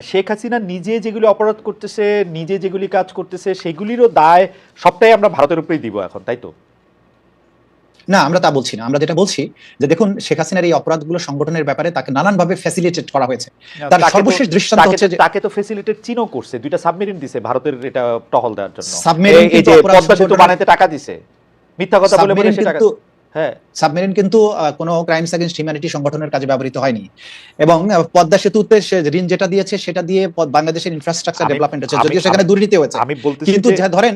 শেখ হাসিনা নিজে যেগুলি অপরাধ করতেছে নিজে যেগুলি কাজ করতেছে সেগুলিরও দায় সবটাই আমরা ভারতের উপরেই দিব এখন তাই তো? না আমরা তা বলছি না। আমরা যেটা বলছি যে দেখুন শেখ হাসিনার এই অপরাধগুলো সংগঠনের ব্যাপারে তাকে নানানভাবে ফ্যাসিলিটেট করা হয়েছে। তার সর্বশেষ দৃষ্টান্ত হচ্ছে তাকে তো ফেসিলিটেট চীনও করছে দুইটা সাবমেরিন দিছে ভারতের এটা টহল দেওয়ার জন্য। সাবমেরিন এই- যে পদ্মা সেতু বানাইতে টাকা দিছে। মিথ্যা কথা বলে বলে সে টাকা হ্যাঁ সাবমেরিন কিন্তু কোনো ক্রাইমস এগেনস্ট হিউম্যানিটি সংগঠনের কাজে ব্যবহৃত হয়নি। এবং পদ্মা সেতুতে ঋণ যেটা দিয়েছে সেটা দিয়ে বাংলাদেশের ইনফ্রাস্ট্রাকচার ডেভেলপমেন্ট হচ্ছে যদিও সেখানে দুর্নীতি হয়েছে। আমি কিন্তু যা ধরেন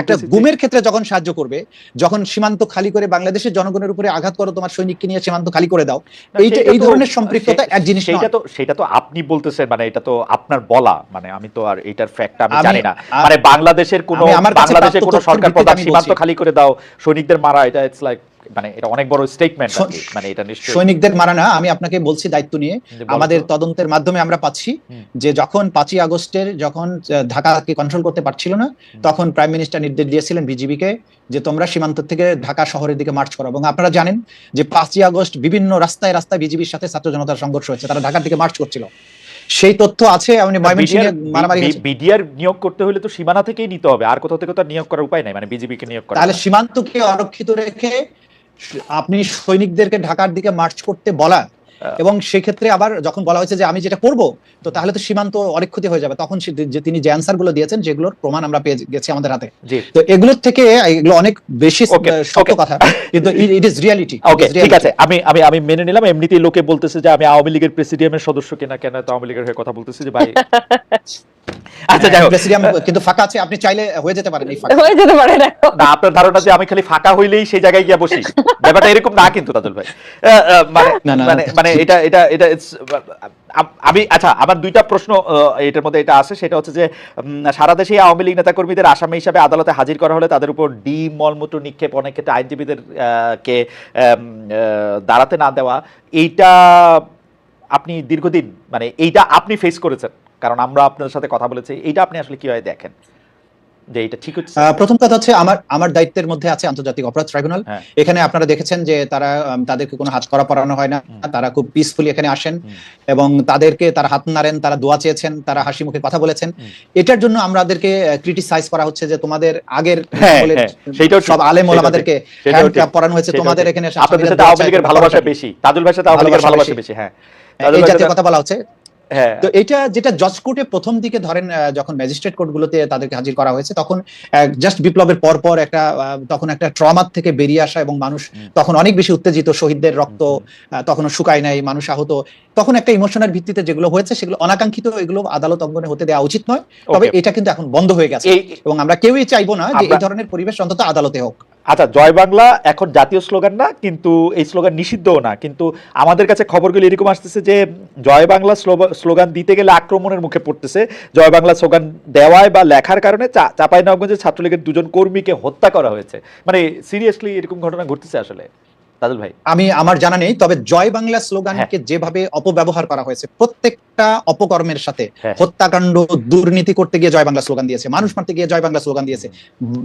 একটা গুমের ক্ষেত্রে যখন সাহায্য করবে যখন সীমান্ত খালি করে বাংলাদেশের জনগণের উপরে আঘাত করো তোমার সৈনিককে নিয়ে সীমান্ত খালি করে দাও এইটা এই ধরনের সম্পৃক্ততা এক জিনিস নয়। তো সেটা তো আপনি বলতেছেন মানে এটা তো আপনার বলা মানে আমি তো আর এটার ফ্যাক্ট আমি জানি না। মানে বাংলাদেশের কোন বাংলাদেশের কোনো সরকার প্রধান সীমান্ত খালি করে দাও সৈনিকদের মারা এটা ইটস লাইক মানে এটা অনেক বড় স্টেটমেন্ট মানে এটা নিশ্চয়ই সৈনিকদের মারা না আমি আপনাকে বলছি দায়িত্ব নিয়ে। আমাদের তদন্তের মাধ্যমে আমরা পাচ্ছি যে যখন পাঁচই আগস্টের যখন ঢাকাকে কন্ট্রোল করতে পারছিল না তখন প্রাইম মিনিস্টার নির্দেশ দিয়েছিলেন বিজিবিকে যে তোমরা সীমান্ত থেকে ঢাকা শহরের দিকে মার্চ করো। এবং আপনারা জানেন যে পাঁচই আগস্ট বিভিন্ন রাস্তায় রাস্তায় বিজিবির সাথে ছাত্র জনতার সংঘর্ষ হয়েছে। তারা ঢাকার দিকে মার্চ করছিল। সেই তথ্য আছে ময়মনসিংহে মারামারি বিডিআর নিয়োগ করতে হলে তো সীমানা থেকেই নিতে হবে। আর কোথাও থেকে তো নিয়োগ করার উপায় নাই। মানে বিজেপি কে নিয়োগ করা তাহলে সীমান্তকে অরক্ষিত রেখে আপনি সৈনিকদেরকে ঢাকার দিকে মার্চ করতে বলা এবং সেক্ষেত্রে আবার যখন বলা হয়েছে যে আমি যেটা করব তো তাহলে তো সীমান্ত অরক্ষতি হয়ে যাবে। তখন যে তিনি যে অ্যান্সারগুলো দিয়েছেন যেগুলোর প্রমাণ আমরা পেয়ে গেছি আমাদের হাতে। তো এগুলোর থেকে এগুলো অনেক বেশি সত্য কথা। কিন্তু ইট ইজ রিয়ালিটি ওকে ঠিক আছে। আমি আমি আমি মেনে নিলাম। এমনিতেই লোকে বলতেছে যে আমি আওয়ামী লীগের প্রেসিডিয়ামের সদস্য কিনা কেন তো আওয়ামী লীগের হয়ে কথা বলতেছে যে ভাই? আচ্ছা যাই হোক। কিন্তু ফাঁকা আছে। আপনি চাইলে হয়ে যেতে পারেন হয়ে যেতে পারে না না আপনার ধারণা যে আমি খালি ফাঁকা হইলেই সেই জায়গায় গিয়ে বসি? ব্যাপারটা এরকম না কিন্তু তাজুল ভাই। মানে না, না, মানে মানে এটা এটা এটা it's, আমি আচ্ছা আমার দুইটা প্রশ্ন এটার মধ্যে এটা আছে সেটা হচ্ছে যে সারা দেশে আওয়ামী লীগ নেতাকর্মীদের আসামি হিসাবে আদালতে হাজির করা হলে তাদের উপর ডিম মলমূত্র নিক্ষেপ অনেক ক্ষেত্রে আইনজীবীদের কে দাঁড়াতে না দেওয়া এইটা আপনি দীর্ঘদিন মানে এইটা আপনি ফেস করেছেন কারণ আমরা আপনাদের সাথে কথা বলেছি এইটা আপনি আসলে কীভাবে দেখেন? যে এটা ঠিক হচ্ছে? প্রথম কথা হচ্ছে আমার আমার দায়িত্বের মধ্যে আছে আন্তর্জাতিক অপরাধ ট্রাইব্যুনাল। হ্যাঁ। এখানে আপনারা দেখেছেন যে তারা তাদেরকে কোনো হাত করা পড়ানো হয় না। তারা খুব পিসফুলি এখানে আসেন। এবং তাদেরকে তারা হাত নাড়েন তারা দোয়া চেয়েছেন তারা হাসি মুখে কথা বলেছেন। এটার জন্য আমাদেরকে ক্রিটিসাইজ করা হচ্ছে যে তোমাদের আগের হ্যাঁ, হ্যাঁ, সব আলেম ওলামাদেরকে ঠিক, সেটাও হ্যান্ড ঠিক, ক্যাপ পরানো হয়েছে তোমাদের এখানে আপনাদের সাথে আওয়ামী লীগের ভালোবাসা বেশি ভাইয়ের সাথে আওয়ামী লীগের ভালোবাসা বেশি। হ্যাঁ। এই জাতীয় কথা বলা হচ্ছে। তো এটা যেটা জজ কোর্টে প্রথম দিকে ধরেন যখন ম্যাজিস্ট্রেট কোর্টগুলোতে তাদেরকে হাজির করা হয়েছে তখন জাস্ট বিপ্লবের পর পর একটা তখন একটা ট্রমার থেকে বেরিয়ে আসা এবং মানুষ তখন অনেক বেশি উত্তেজিত শহীদদের রক্ত তখনও শুকায় নাই মানুষ আহত। তখন একটা ইমোশনের ভিত্তিতে যেগুলো হয়েছে সেগুলো অনাকাঙ্ক্ষিত এগুলো আদালত অঙ্গনে হতে দেওয়া উচিত নয়। তবে এটা কিন্তু এখন বন্ধ হয়ে গেছে এবং আমরা কেউই চাইব না যে এই ধরনের পরিবেশ অন্তত আদালতে হোক। আচ্ছা জয় বাংলা এখন জাতীয় স্লোগান না, কিন্তু এই স্লোগান নিষিদ্ধও না। কিন্তু আমাদের কাছে খবরগুলি এরকম আসতেছে যে, জয় বাংলা স্লোগান দিতে গেলে আক্রমণের মুখে পড়তেছে। জয় বাংলা স্লোগান দেওয়ায় বা লেখার কারণে চা- চাঁপাইনবাবগঞ্জে ছাত্রলীগের দুজন কর্মীকে হত্যা করা হয়েছে। মানে সিরিয়াসলি এরকম ঘটনা ঘটতেছে আসলে? তাজুল ভাই আমি আমার জানা নেই তবে জয় বাংলা হ্যাঁ। স্লোগানকে যেভাবে অপব্যবহার করা হয়েছে প্রত্যেকটা অপকর্মের সাথে হ্যাঁ। হত্যাকাণ্ড দুর্নীতি করতে গিয়ে জয় বাংলা স্লোগান দিয়েছে মানুষ মারতে গিয়ে জয় বাংলা স্লোগান দিয়েছে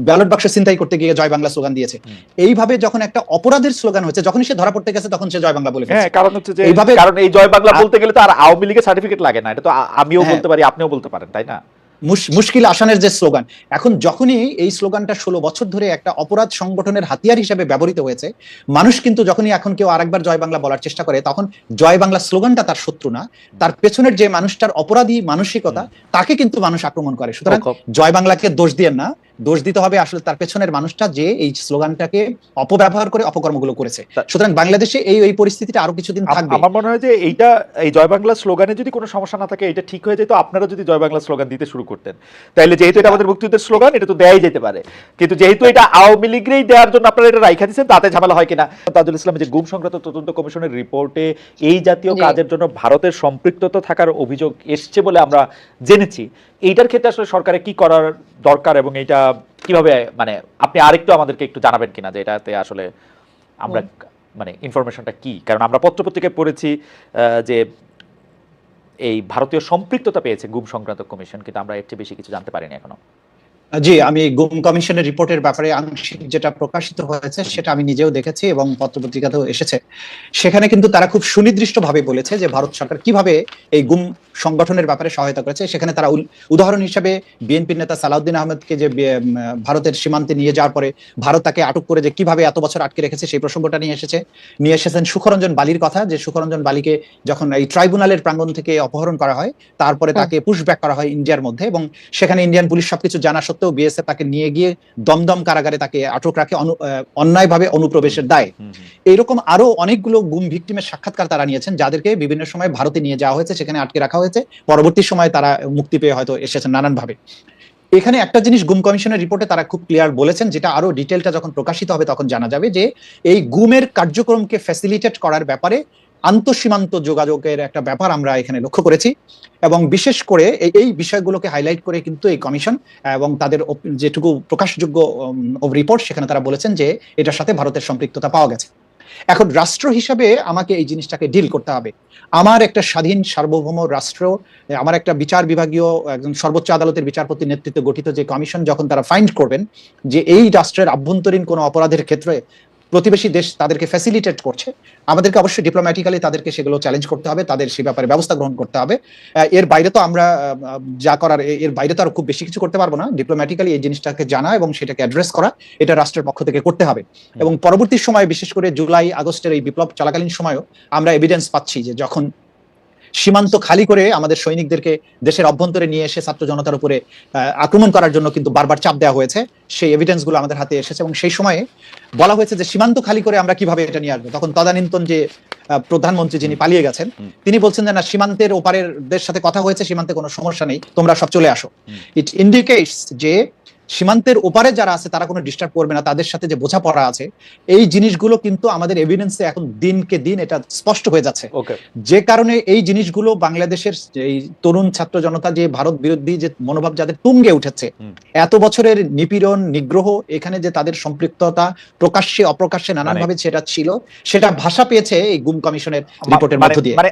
ব্যালট বাক্স চিন্তাই করতে গিয়ে জয় বাংলা স্লোগান দিয়েছে এইভাবে যখন একটা অপরাধের স্লোগান হয়েছে যখন সে ধরা পড়তে গেছে তখন সে জয় বাংলা বলে হ্যাঁ কারণ হচ্ছে যে এইভাবে- কারণ এই জয় বাংলা বলতে গেলে তো আর আওয়ামী লীগের সার্টিফিকেট লাগে না এটা তো আমিও হ্যাঁ। বলতে পারি আপনিও বলতে পারেন তাই না মুশকিল আসানের যে স্লোগান এখন যখনই এই স্লোগানটা ষোলো বছর ধরে একটা অপরাধ সংগঠনের হাতিয়ার হিসেবে ব্যবহৃত হয়েছে মানুষ কিন্তু যখনই এখন কেউ আরেকবার জয় বাংলা বলার চেষ্টা করে তখন জয় বাংলা স্লোগানটা তার শত্রু না তার পেছনের যে মানুষটার অপরাধী মানসিকতা তাকে কিন্তু মানুষ আক্রমণ করে। সুতরাং জয় বাংলাকে দোষ দিয়ে না দোষ দিতে হবে আসলে তার পেছনের মানুষটা যে এই স্লোগানটাকে অপব্যবহার করে অপকর্মগুলো করেছে। সুতরাং বাংলাদেশে এই এই পরিস্থিতিটা আরও কিছুদিন থাকবে। আমার মনে হয় যে এইটা এই জয় বাংলা স্লোগানে যদি কোনো সমস্যা না থাকে এটা ঠিক হয়ে যেত আপনারা যদি জয় বাংলা স্লোগান দিতে শুরু করতেন। তাইলে যেহেতু এটা আমাদের মুক্তিযুদ্ধের স্লোগান এটা তো দেয়াই যেতে পারে। কিন্তু যেহেতু এটা আওয়ামী লীগেরই দেওয়ার জন্য আপনারা এটা রাইখা দিচ্ছেন তাতে ঝামেলা হয় কিনা? তাজুল ইসলামের যে গুম সংক্রান্ত তদন্ত কমিশনের রিপোর্টে এই জাতীয় কাজের জন্য ভারতের সম্পৃক্ততা থাকার অভিযোগ এসছে বলে আমরা জেনেছি। এইটার ক্ষেত্রে আসলে সরকারের কি করার দরকার এবং এটা কীভাবে মানে আপনি আরেকটু আমাদেরকে একটু জানাবেন কিনা যে এটাতে আসলে আমরা মানে ইনফরমেশনটা কি? কারণ আমরা পত্রপত্রিকায় পড়েছি যে এই ভারতীয় সম্পৃক্ততা পেয়েছে গুম সংক্রান্ত কমিশন কিন্তু আমরা এর চেয়ে বেশি কিছু জানতে পারিনি এখনও। জি আমি গুম কমিশনের রিপোর্টের ব্যাপারে আংশিক যেটা প্রকাশিত হয়েছে সেটা আমি নিজেও দেখেছি এবং পত্রপত্রিকাতেও এসেছে। সেখানে কিন্তু তারা খুব সুনির্দিষ্টভাবে বলেছে যে ভারত সরকার কীভাবে এই গুম সংগঠনের ব্যাপারে সহায়তা করেছে। সেখানে তারা উদাহরণ হিসেবে বিএনপির নেতা সালাউদ্দিন আহমেদকে যে ভারতের সীমান্তে নিয়ে যাওয়ার পরে ভারত তাকে আটক করে যে কীভাবে এত বছর আটকে রেখেছে সেই প্রসঙ্গটা নিয়ে এসেছে। নিয়ে এসেছেন সুখরঞ্জন বালির কথা যে সুখরঞ্জন বালিকে যখন এই ট্রাইব্যুনালের প্রাঙ্গণ থেকে অপহরণ করা হয় তারপরে তাকে পুশব্যাক করা হয় ইন্ডিয়ার মধ্যে এবং সেখানে ইন্ডিয়ান পুলিশ সবকিছু জানা সত্ত্বেও বিএসএফ তাকে নিয়ে গিয়ে দমদম কারাগারে তাকে আটক রাখে অন্যায়ভাবে অনুপ্রবেশের দায়। এইরকম আরও অনেকগুলো গুম ভিকটিমের সাক্ষাৎকার তারা নিয়েছেন যাদেরকে বিভিন্ন সময় ভারতে নিয়ে যাওয়া হয়েছে সেখানে আটকে রাখা হয়েছে। পরবর্তী সময় তারা মুক্তি পেয়ে হয়তো এসেছেন নানান ভাবে এখানে একটা জিনিস গুম কমিশনের রিপোর্টে তারা খুব ক্লিয়ার বলেছেন যেটা আরও ডিটেলটা যখন প্রকাশিত হবে তখন জানা যাবে যে এই গুমের কার্যক্রমকে ফ্যাসিলিটেট করার ব্যাপারে আন্তঃসীমান্ত যোগাযোগের একটা ব্যাপার আমরা এখানে লক্ষ্য করেছি এবং বিশেষ করে এই বিষয়গুলোকে হাইলাইট করে কিন্তু এই কমিশন এবং তাদের যেটুকু প্রকাশযোগ্য রিপোর্ট সেখানে তারা বলেছেন যে এটার সাথে ভারতের সম্পৃক্ততা পাওয়া গেছে। এখন রাষ্ট্র হিসাবে আমাকে এই জিনিসটাকে ডিল করতে হবে। আমার একটা স্বাধীন সার্বভৌম রাষ্ট্র, আমার একটা বিচার বিভাগীয় একজন সর্বোচ্চ আদালতের বিচারপতির নেতৃত্বে গঠিত যে কমিশন যখন তারা ফাইন্ড করবেন যে এই রাষ্ট্রের আভ্যন্তরীণ কোনো অপরাধের ক্ষেত্রে প্রতিবেশী দেশ তাদেরকে ফ্যাসিলিটেট করছে আমাদেরকে অবশ্যই ডিপ্লোম্যাটিক্যালি তাদেরকে সেগুলো চ্যালেঞ্জ করতে হবে তাদের সে ব্যাপারে ব্যবস্থা গ্রহণ করতে হবে। এর বাইরে তো আমরা যা করার এর বাইরে তো আর খুব বেশি কিছু করতে পারব না। ডিপ্লোম্যাটিক্যালি এই জিনিসটাকে জানা এবং সেটাকে অ্যাড্রেস করা এটা রাষ্ট্রের পক্ষ থেকে করতে হবে। এবং পরবর্তী সময়ে বিশেষ করে জুলাই আগস্টের এই বিপ্লব চলাকালীন সময়ও আমরা এভিডেন্স পাচ্ছি যে যখন সীমান্ত খালি করে আমাদের সৈনিকদেরকে দেশের অভ্যন্তরে নিয়ে এসে ছাত্র জনতার উপরে আক্রমণ করার জন্য কিন্তু বারবার চাপ দেওয়া হয়েছে। সেই এভিডেন্সগুলো আমাদের হাতে এসেছে এবং সেই সময়ে বলা হয়েছে যে সীমান্ত খালি করে আমরা কীভাবে এটা নিয়ে আসব। তখন তদানীন্তন যে প্রধানমন্ত্রী যিনি পালিয়ে গেছেন তিনি বলছেন যে না সীমান্তের ওপারের দের সাথে কথা হয়েছে সীমান্তে কোনো সমস্যা নেই তোমরা সব চলে আসো। ইট ইন্ডিকেটস যে সীমান্তের ওপারে যারা আছে তারা কোনো ডিস্টার্ব করবে না। তাদের সাথে যে বোঝাপড়া আছে এই জিনিসগুলো কিন্তু আমাদের এভিডেন্সে এখন দিনকে দিন এটা স্পষ্ট হয়ে যাচ্ছে। যে কারণে এই জিনিসগুলো বাংলাদেশের এই তরুণ ছাত্র জনতা যে ভারত বিরোধী যে মনোভাব যাদের তুঙ্গে উঠেছে এত বছরের নিপীড়ন নিগ্রহ এখানে যে তাদের সম্পৃক্ততা প্রকাশ্যে অপ্রকাশ্যে নানানভাবে সেটা ছিল সেটা ভাষা পেয়েছে এই গুম কমিশনের রিপোর্টের মানে মধ্য দিয়ে। মানে